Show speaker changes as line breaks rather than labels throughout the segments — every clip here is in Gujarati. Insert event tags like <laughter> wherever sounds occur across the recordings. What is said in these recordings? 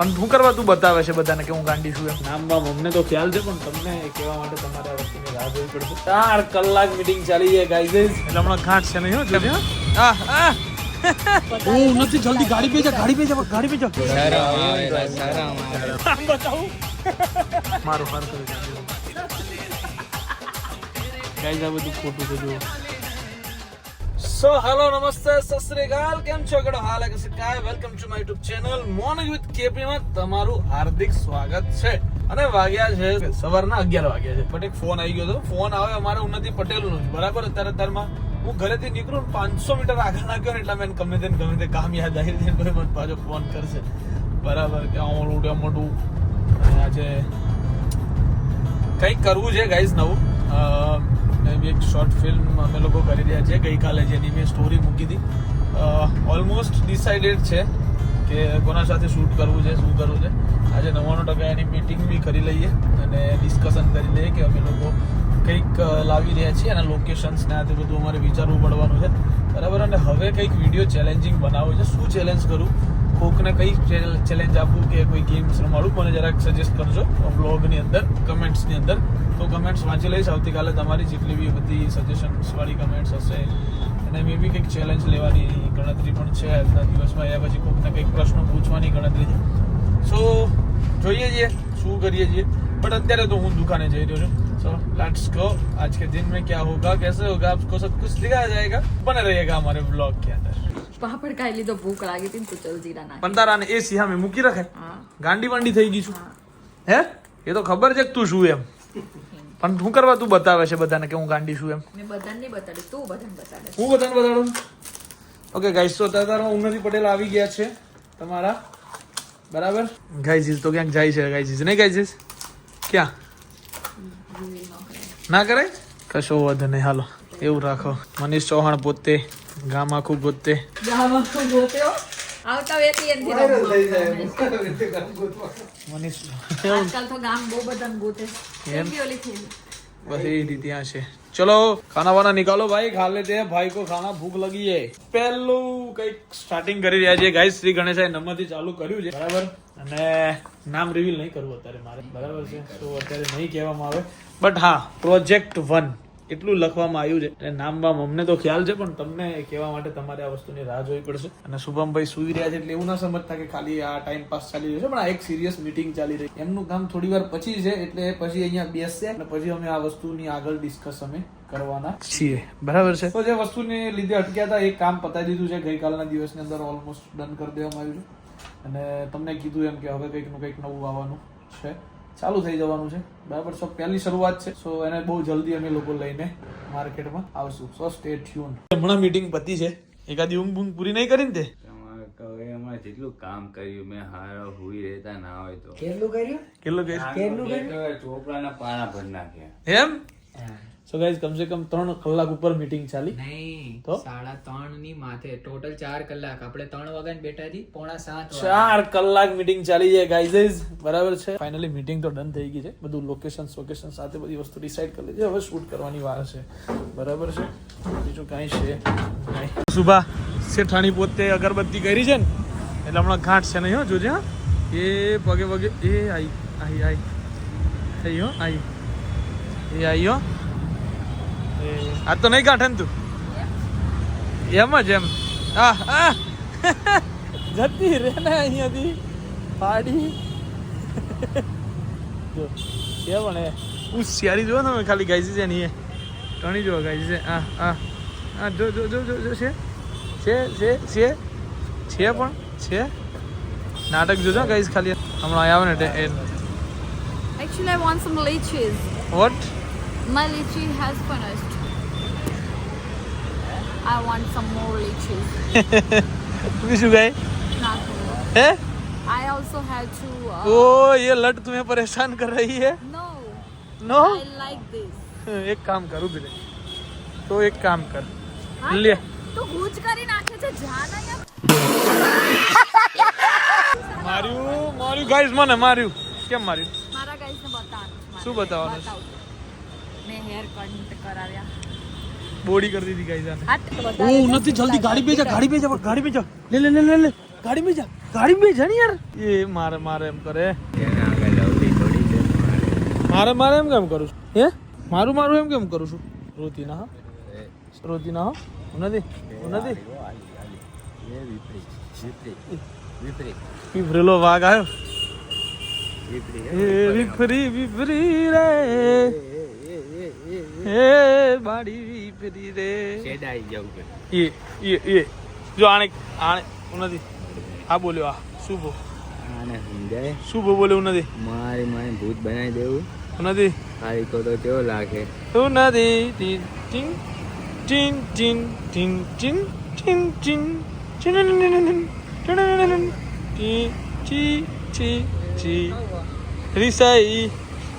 પણ શું કરવા તું બતાવે છે બધાને કે હું ગાંડી છું એમ?
બામ અમને તો ખ્યાલ છે પણ તમને કહેવા માટે તમારે આ વસ્તુની રાહ જોવી પડશે. ચાર કલાક મીટિંગ ચાલી જાય ગાઈઝ
એટલે હમણાં ઘાટ છે નહીં હો જોજે, આ આ
હું નથી જલ્દી ગાડી પે જા ગાડી પે જા ગાડી પે જા.
મારું હાર કર્યું
ગાઈઝ આ બધું ખોટું છે જુઓ. સો హలో નમસ્તે సస్రీకాల్ કેમ છો? ગડો હાલ કે કાય? Welcome to my YouTube channel morning with KP માં તમારું હાર્દિક સ્વાગત છે. અને વાગ્યા છે, સવારના અગિયાર વાગ્યા છે. બટ એક ફોન આવી ગયો હતો ફોન આવે, અમારે ઉન્નતિ પટેલ નો બરાબર? અત્યારે અત્યારમાં હું ઘરેથી નીકળું પાંચસો મીટર આગળ નાખ્યો ને એટલે મેં ગમે તે ગમે તે કામ યાદ આવી જાય મને પાછો ફોન કરશે. બરાબર? કે મોટું મોટું. આજે કંઈક કરવું છે ગાઈઝ નવું. અ, મેં બી એક શોર્ટ ફિલ્મ અમે લોકો કરી રહ્યા છીએ. ગઈકાલે જેની મેં સ્ટોરી મૂકી હતી. ઓલમોસ્ટ ડિસાઇડેડ છે કે કોના સાથે શૂટ કરવું છે શું કરવું છે. આજે નવ્વાણું ટકા એની મીટિંગ બી કરી લઈએ અને ડિસ્કશન કરી લઈએ કે અમે લોકો કંઈક લાવી રહ્યા છીએ અને લોકેશન્સ ને આ બધું અમારે વિચારવું પડવાનું છે. બરાબર? અને હવે કંઈક વીડિયો ચેલેન્જિંગ બનાવવો છે. શું ચેલેન્જ કરું? કોકને કઈ ચેલેન્જ આપવું કે કોઈ ગેમ્સ રમાડું મને જરાક સજેસ્ટ કરજો બ્લોગની અંદર કમેન્ટ્સની અંદર તો કમેન્ટ્સ વાંચી લઈશ આવતીકાલે તમારી જેટલી બી બધી સજેશન્સ વાળી કમેન્ટ્સ હશે અને મે બી કંઈક ચેલેન્જ લેવાની ગણતરી પણ છે આજના દિવસમાં એ પછી કોકને કંઈક પ્રશ્નો પૂછવાની ગણતરી છે સો જોઈએ છીએ શું કરીએ છીએ બટ અત્યારે તો હું દુકાને જઈ રહ્યો છું સો લેટ્સ ગો आज के दिन में क्या होगा कैसे होगा आपको सब कुछ दिखाया जाएगा बने रहिएगा हमारे ब्लॉग के अंदर
પાપડ ખાઈ લીધો ભૂખ લાગી હતી તો ચલ જીરા નાખ.
પણ તારા એ સિહામે મૂકી રાખે. ગાંડી વાંડી થઈ ગઈ છું. હે. એ તો ખબર છે કે તું શું એમ. પણ શું કરવા તું બતાવે છે બધાને કે હું ગાંડી છું એમ?
મેં બધાને નહીં બતાડી તું બધાને બતાડે
હું બધાને બતાડું? ઓકે ગાઈસ તો તારા ઉન્નતિ પટેલ આવી ગયા છે તમારા. બરાબર? ગાઈઝીસ તો ક્યાંક જાય છે ગાઈઝીસ નહીં ગાઈઝીસ ક્યાં? ના કરે કશો વાંધો નહીં હાલો. એવું રાખો. મનીષ ચૌહાણ પોતે ગામ આખું ગોતે.
ગામ આખું ગોત્યો. આવતા વેતી એમ થી
મનીષ.
આજકાલ તો ગામ બહુ બધા ગોતે. એમ? ઓલી થઈ
બસ એ રીતે આ છે. ચલો ખાના વાના નિકાલો ભાઈ ખા લેતે ભાઈ કો ખાના ભૂખ લગી હે. પહેલું કંઈક સ્ટાર્ટિંગ કરી રહ્યા છે ગાઈસ શ્રી ગણેશાય નમથી ચાલુ કર્યું છે. બરાબર? અને નામ રિવીલ નહીં કરવું અત્યારે મારે. બરાબર છે? તો અત્યારે નહીં કહેવામાં આવે. બટ હા પ્રોજેક્ટ વન એટલું લખવામાં આવ્યું છે. અને બામ અમને તો ખ્યાલ છે, પણ તમને કહેવા માટે તમારે આ વસ્તુની રાહ જોવી પડશે. અને શુભમભાઈ સુઈ રહ્યા છે એટલે એવું ના સમજતા કે ખાલી આ ટાઈમ પાસ ચાલી રહ્યો છે, પણ આ એક સિરિયસ મીટિંગ ચાલી રહી. એમનું કામ થોડી વાર પછી છે, એટલે પછી અહીંયા બેસશે, અને પછી અમે આ વસ્તુની આગળ ડિસ્કસ અમે કરવાના છીએ. બરાબર છે? તો જે વસ્તુને લીધે અટક્યા હતા એ કામ પતાવી દીધું છે, ગઈકાલના દિવસની અંદર ઓલમોસ્ટ ડન કરી દેવામાં આવ્યું છે. અને તમને કીધું એમ કે હવે કંઈકનું કંઈક નવું આવવાનું છે. ચાલુ થઈ જવાનું છે. બરાબર? સો પહેલી શરૂઆત છે. સો એને બહુ જલ્દી અમે લોકો લઈને માર્કેટમાં આવશું. સો સ્ટે ટ્યુન હમણાં મીટિંગ પતી છે. એકાદી ઊંઘ બૂંઘ પૂરી નહીં કરીને તે?
તમારે અમારે જેટલું કામ કર્યું મેં હારો હુઈ રહેતા ના હોય તો.
કેટલું કહે
ચોપડાના પાણા ભરી નાખ્યા.
એમ? સો ગાઈઝ કમસે કમ ત્રણ કલાક ઉપર મીટિંગ ચાલી.
નહીં
તો?
સાડા ત્રણની માથે. ટોટલ ચાર કલાક. આપણે ત્રણ વાગ્યા બેઠા હતી પોણા સાત.
ચાર કલાક મીટિંગ ચાલી છે ગાઈઝ બરાબર છે? ફાઇનલી મીટિંગ તો ડન થઈ ગઈ છે. બધું લોકેશન લોકેશન સાથે બધી વસ્તુ ડિસાઈડ કરી લીધી. હવે શૂટ કરવાની વાર છે. બરાબર છે? બીજું કાંઈ છે સુભા શેઠાણી પોતે અગરબત્તી કરી છે ને? એટલે હમણાં ઘાટ છે નહીં હો જોજે હા. એ પગે પગે એ આઈ આઈ આઈ. થઈ હો આઈ. એ આઈ હો. આ તો નહીં ગાંઠે તું? એમ જ એમ. આ જતી રે ને અહીંયાથી. પાડી. જો છે પણ એ. હું જુઓ જો તમે ખાલી ગાઈસી છે નહીં એ. ટણી જો ગાઈસી છે. આ આ આ જો જો જો જો જો છે. છે છે છે. છે પણ છે. નાટક જોજો ગાઈસ ખાલી. હમણાં આવ્યો ને
Actually, I want some lychees.
What
My lychee has finished. I want some more lychees.
બીજું ગાય
Nothing.
है
I also had to. Uh,
ओ ये लट तुम्हें परेशान कर रही है
No,
no
I like this. <laughs>
एक काम करूँ बिले तो एक काम कर
હા,
લે
તું ગૂંચ કરી નાખે છે જાન અહીંયા
માર્યું માર્યું ગાઈસ મને માર્યું કેમ માર્યું
મારા ગાઈસ ને બતાવવાનું
શું બતાવવાનું?
બતાવું મેં હેર કટ કરાવ્યા
બોડી કરી દીધી ગાઈસ આને.
હું નથી જલ્દી ગાડી બેજા ગાડી બેજા ગાડી બેજા લે લે લે લે ગાડી બેજા
ગાડી બેજા ને યાર. એ મારે મારે એમ કરે.
મારે
મારે એમ કેમ કરું છું? હે? મારું મારું એમ કેમ કરું છું? રોતી ના રોતી ના નથી નથી. વિફરેલો વાઘ આવ્યો. વિફરી વિફરી રે. હે બાડી વિપરી રે
છેડાઈ જવું કે
એ એ એ જો આણે આણે નથી આ બોલ્યો આ શુભો
આને સમજાય
બોલ્યો નથી
મારી મારી ભૂત બનાવી દેવું
નથી
ખાલી તો તો કેવો લાગે
હું નથી ટીન ટીન ટીન ટીન ટીન ટીન ટીન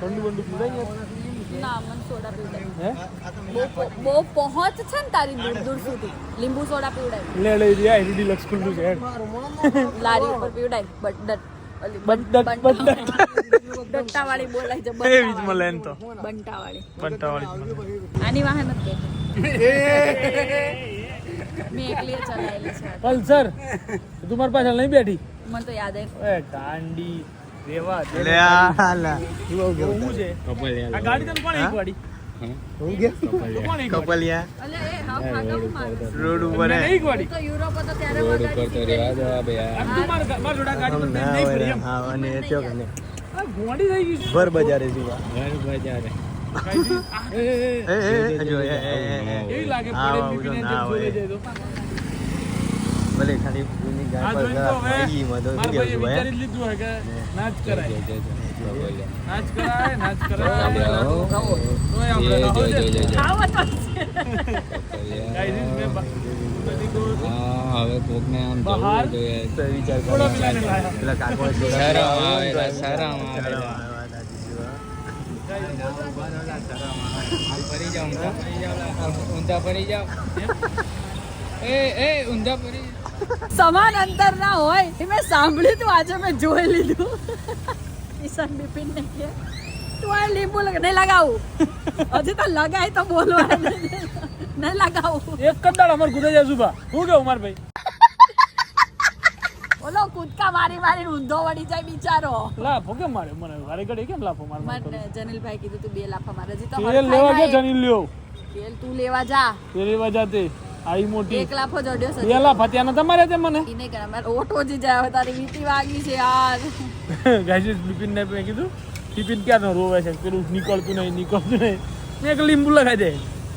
ઠંડુ બંડુ પીવાય
ના મને સોડા પીવડાય. બહુ પહોંચ છે ને તારી દૂર દૂર સુધી. લીંબુ સોડા પીવડાય.
લે લે રે આ રીડી લક્ષ ખુલ્લું છે
લારી ઉપર પીવડાય બટ
બટ બટ
વાળી બોલાય છે
એ વીજ તો.
બંટા વાળી
બંટા વાળી
આની વાહે નથી મેં એકલી ચલાવેલી છે.
પલ્સર તું મારી પાછળ નહીં બેઠી?
મને તો યાદ આવી
એ
રોડ
ઉપર
રોડ ઉપર તો રેવા દો
હા અને ચોક ને ભર બજારે જીવા
ભર બજારે.
એવી લાગે. પડે પીપીને જોઈ જાય તો.
ભલે ખાલી
જૂની ગાય પર ગઈ મદદ કરી ભાઈ લીધું હોય કે નાચ કરાય. નાચ કરાય નાચ કરાય. તો આપણે
આવો તો
હવે કોક ને આમ
બહાર?
તો વિચાર
કરો પેલા કાકો
શરમ આવે શરમ આવે. ફરી જાઉં ઊંધા ફરી જાઉં એ એ ઊંધા ફરી
સમાન અંતર ના હોય એ મેં સાંભળ્યું તું આજે મેં જોઈ લીધું. ઈશાન બિપિન ને કે તું આ લીંબુ નહીં લગાવું. હજી તો લગાય તો બોલવા નહીં. લગાવું.
એક જ દાડ અમાર ગુદે જાય સુભા. હું કેવું માર ભાઈ?
ઓલો કૂદકા મારી મારી ઊંધો વળી જાય બિચારો.
લાફો કેમ મારે મને વારે ઘડી કેમ લાફો મારે
મને જનીલભાઈ કીધું તું બે લાફા મારે. હજી તો
તેલ લેવા
ના
જનીલ લ્યો.
તેલ તું લેવા જા.
તેલ લેવા જાતે આવી મોટી.
એક લાફો જોડ્યો છે.
પેલા ફત્યાના તમારે તે મને?
ઈને કરે મારે ઓટો જ જાય. તારી વીટી વાગી છે યાર. <laughs>
ગાઈસ બિપિન ને મેં કીધું બિપિન ક્યાં નો રોવે છે? પેલું નીકળતું નહીં નીકળતું નહીં. મેં એક લીંબુ લગાવી દે.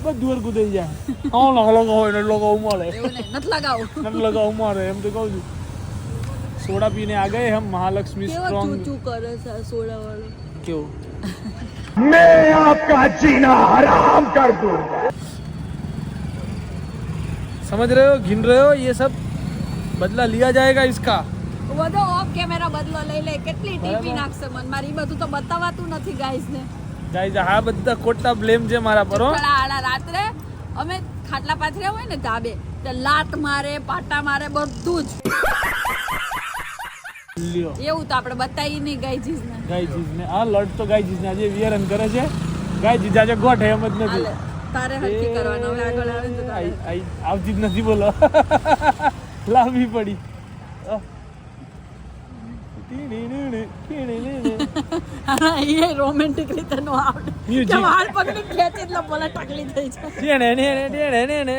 બધું અરગું થઈ જાય. કોણ લગાવ હોય ને લગાવ મળે
નથી લગાવ. <laughs>
નથી લગાવ મળે એમ તો કહું છું. સોડા પીને આ ગયે હમ
મહાલક્ષ્મી
સ્ટ્રોંગ
ચૂ કરે છે સોડા વાળો
કેવું? मैं आपका जीना हराम कर दूंगा समझ रहे हो घिन रहे हो ये सब बदला लिया जाएगा इसका
બધો ઓફ કેમેરા બદલો લઈ લે કેટલી ટીપી નાખશે મન મારી બધું તો બતાવાતું નથી ગાઈસ ને
ગાઈઝ આ બધા ખોટા બ્લેમ છે મારા પર હો
આડા આડા રાત્રે અમે ખાટલા પાથર્યા હોય ને ધાબે તો લાત મારે પાટા મારે બધું જ
લ્યો
એવું તો આપણે બતાવી નહીં ગાઈજીસ ને
ગાઈજીસ ને આ લડ તો ગાઈજીસ ને આજે વિયરન કરે છે ગાઈજીસ આજે ગોઠે એમ જ નથી
હાલે તારે હરખી કરવાનો. હવે આગળ આવે તો તારે
આવજી નથી બોલો. <laughs> લાવવી પડી.
રોમેન્ટિક <laughs> રીતે નો આવડે. જાય.
ને ને
ને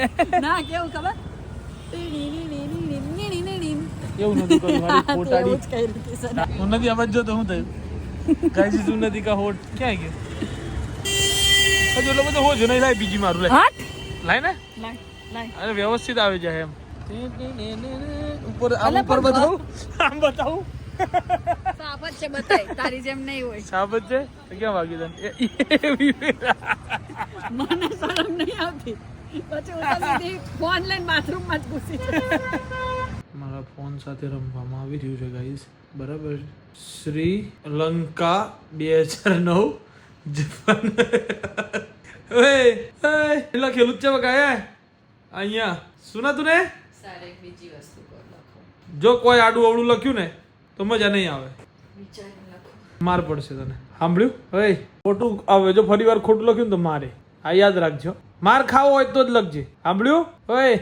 કેવું ખબર?
એવું નથી કર્યું મારી નથી અવાજ જો તો હું થયું? કાઈ જીતું નથી કા હોટ ક્યાં ગયું? હજુ બધું બધો હોજો નહીં લાય બીજી મારું લાય. લાય ને?
લાય, લાય.
અરે વ્યવસ્થિત આવી જાય એમ. ઉપર આમ ઉપર બતાવું? આમ બતાવું?
સાબત છે બતાય તારી જેમ નહીં હોય.
સાબત છે? તો ક્યાં વાગી તને
મને શરમ નહીં આવતી. પછી હું ફોન લઈને બાથરૂમમાં જ ઘૂસી
મારા ફોન સાથે રમવામાં આવી રહ્યું છે ગાઈસ બરાબર? શ્રી લંકા બે હજાર નવ જપાન ઓય ઓય પેલા ખેલું છે બકા અહીંયા. સુના તું ને?
સારે બીજી વસ્તુ કર લખો.
જો કોઈ આડું અવળું લખ્યું ને તો મજા નહીં આવે. માર પડશે તને. સાંભળ્યું? ઓય ખોટું આવે જો ફરી વાર ખોટું લખ્યું ને તો મારે. આ યાદ રાખજો. માર ખાવો હોય તો જ લખજે. સાંભળ્યું? ઓય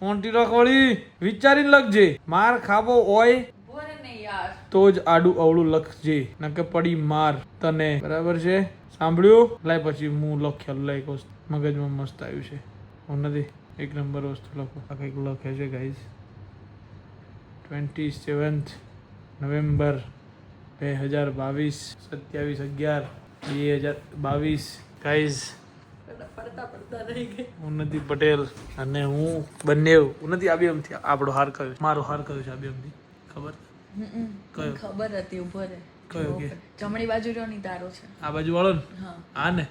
સોંટી રખવાળી વિચારીને લખજે. માર ખાવો હોય તો જ આડું અવળું લખજે નકે પડી માર તને. બરાબર છે? સાંભળ્યું? લાય પછી હું લખ્યા લાય કહું મગજમાં મસ્ત આવ્યું છે. હું નથી એક નંબર વસ્તુ લખો. આ કંઈક લખે છે ગાઈઝ ટ્વેન્ટી સેવન્થ નવેમ્બર બે હજાર બાવીસ, સત્યાવીસ અગિયાર, બે હજાર બાવીસ. ગાઈઝ ઉન્નતિ પટેલ અને હું બંને ઉન્નતિ આ બેમથી આપણો હાર છે? મારો હાર કયો છે આ બેમથી ખબર? કયો?
ખબર હતી ઊભો રે
કયો કે?
જમણી બાજુ રહ્યો ની તારો છે.
આ બાજુ વાળો ને?
હા.
આ ને?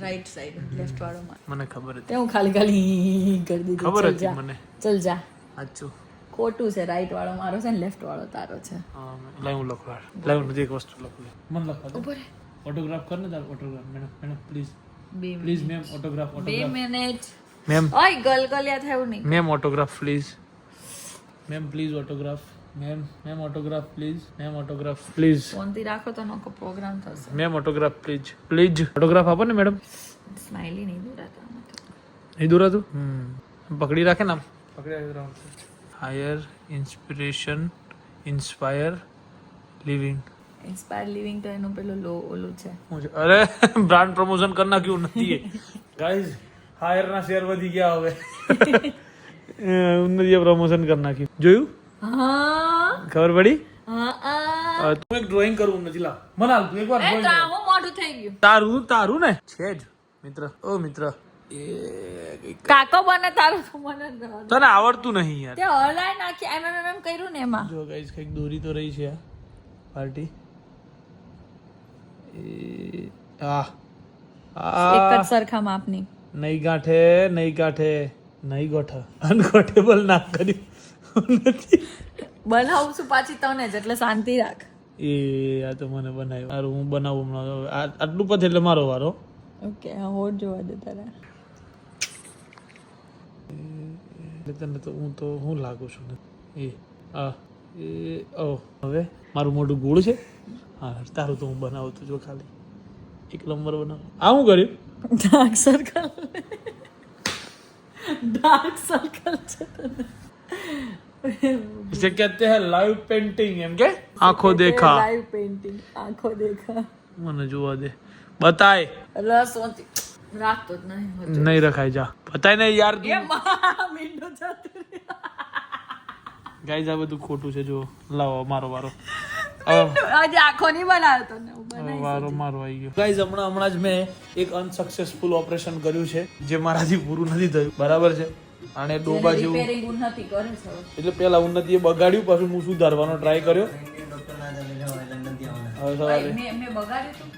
રાઈટ સાઈડ લેફ્ટ વાળો
મને ખબર હતી.
હું ખાલી ખાલી કરી દીધું.
ખબર હતી મને.
ચલ જા.
સાચું.
ખોટું છે રાઈટ વાળો મારો છે ને લેફ્ટ વાળો તારો છે.
હું લખવા લાય હું નથી એક વસ્તુ લખું. મને લખવા
ઊભો
ઓટોગ્રાફ કર ને તાર ઓટોગ્રાફ મેડમ મેડમ પ્લીઝ
બે
પ્લીઝ મેમ ઓટોગ્રાફ
બે
ઓટોગ્રાફ
મિનિટ
મેમ
ઓય ગલગલિયા થયું નહીં.
Ma'am autograph please ma'am please autograph ma'am ma'am autograph please ma'am autograph please
ફોનથી રાખો તો નકો પ્રોગ્રામ થશે
ma'am autograph please please autograph આપો ને મેડમ
સ્માઈલી નહીં દોરાતા આમાં તો.
નહીં દોરાતું હમ પકડી રાખે ને આમ પકડી રાખે higher inspiration inspire living
inspire living તો એનું પેલું લો ઓલું છે
હું છે અરે બ્રાન્ડ પ્રમોશન કરી નાખ્યું નથી ગાઈઝ હાયર ના શેર વધી ગયા હવે ઉન્નતિએ પ્રમોશન કરી નાખ્યું જોયું
હા
ખબર પડી?
હા
તું એક ડ્રોઈંગ કરવું નથી લા. મને હાલ તું એકવાર drawing કર.
મોઢું થઈ ગયું.
તારું તારું ને? છે જ મિત્ર. ઓ મિત્ર.
કાકો બને તારું તો મને
તને આવડતું નહીં યાર.
તે હલાય નાખી એમ એમ એમ કર્યું ને એમાં.
જો કંઈક દોરી તો રહી છે આ પાર્ટી આ
એક જ સરખા માપની.
નહીં ગાંઠે નહીં ગાંઠે નહીં ગોઠ. <laughs> અનગોઠેબલ ના કર્યું. નથી
બનાવું છું પાછી તને જ એટલે શાંતિ રાખ.
એ આ તો મને બનાવ્યું. સારું હું બનાવું હમણાં આ આટલું પછી એટલે મારો વારો.
ઓકે હોટ જોવા દે તારા.
એટલે તને તો હું તો હું લાગુ છું ને એ આ એ ઓ હવે મારું મોઢું ગોળ છે? હા તારું તો હું બનાવું તું જો ખાલી. એક નંબર બનાવ. આ હું કર્યું?
ડાર્ક સર્કલ ડાર્ક સર્કલ છે તને.
इसे कहते हैं लाइव पेंटिंग એમ કે આંખો દેખા
લાઈવ પેઇન્ટિંગ આંખો દેખા
મને જોવા દે બતાય
રસ ઓછી રાખતો જ નહીં હોતો.
નહીં રખાય જા બતાય ને યાર
એ મા મીંડો જતો રહ્યો.
ગાઈઝ આ બધું ખોટું છે જો લાવો મારો વારો હવે
આજે આંખો નહીં બનાવ્યો તો ને હું બનાવીશ.
વારો મારો આવી ગયો ગાઈઝ હમણાં હમણાં જ મેં એક અનસક્સેસફુલ ઓપરેશન કર્યું છે જે મારાથી પૂરું નથી થયું બરાબર છે અને ડોબા જેવું. એટલે પેલા ઉન્નતિએ બગાડ્યું પછી હું સુધારવાનો ટ્રાય કર્યો.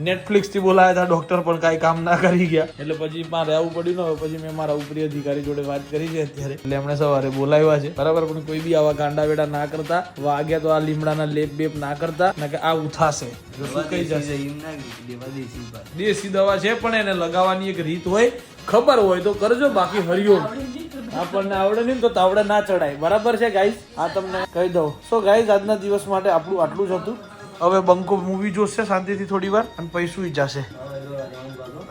નેટફ્લિક્સથી બોલાયા હતા ડોક્ટર પણ કાંઈ કામ ના કરી ગયા. એટલે પછી મારે આવું પડ્યું ને હવે પછી મેં મારા ઉપરી અધિકારી જોડે વાત કરી છે અત્યારે. એટલે એમણે સવારે બોલાવ્યા છે. બરાબર પણ કોઈ બી આવા ગાંડા વેડા ના કરતા વાગ્યા તો આ લીમડાના લેપ બેપ ના કરતા ને કે આ ઉથાશે જશે? દેશી દવા છે પણ એને લગાવવાની એક રીત હોય. ખબર હોય તો કરજો બાકી હરિયો. આપણને આવડે નહીં તો તાવડે ના ચડાય. બરાબર છે ગાઈઝ આ તમને કહી દઉં. સો ગાઈઝ આજના દિવસ માટે આપણું આટલું જ હતું. હવે બંકો મૂવી જોશે શાંતિથી થોડી વાર અને પૈસું ઈ જશે.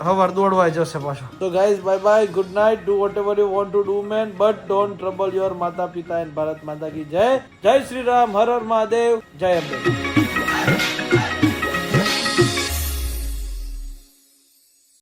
હવાર દોડવા જશે પાછો. તો guys bye bye good night do whatever you want to do man but don't trouble your માતા પિતા એન્ડ ભારત માતા કી જય જય શ્રી રામ હર હર મહાદેવ જય અંબે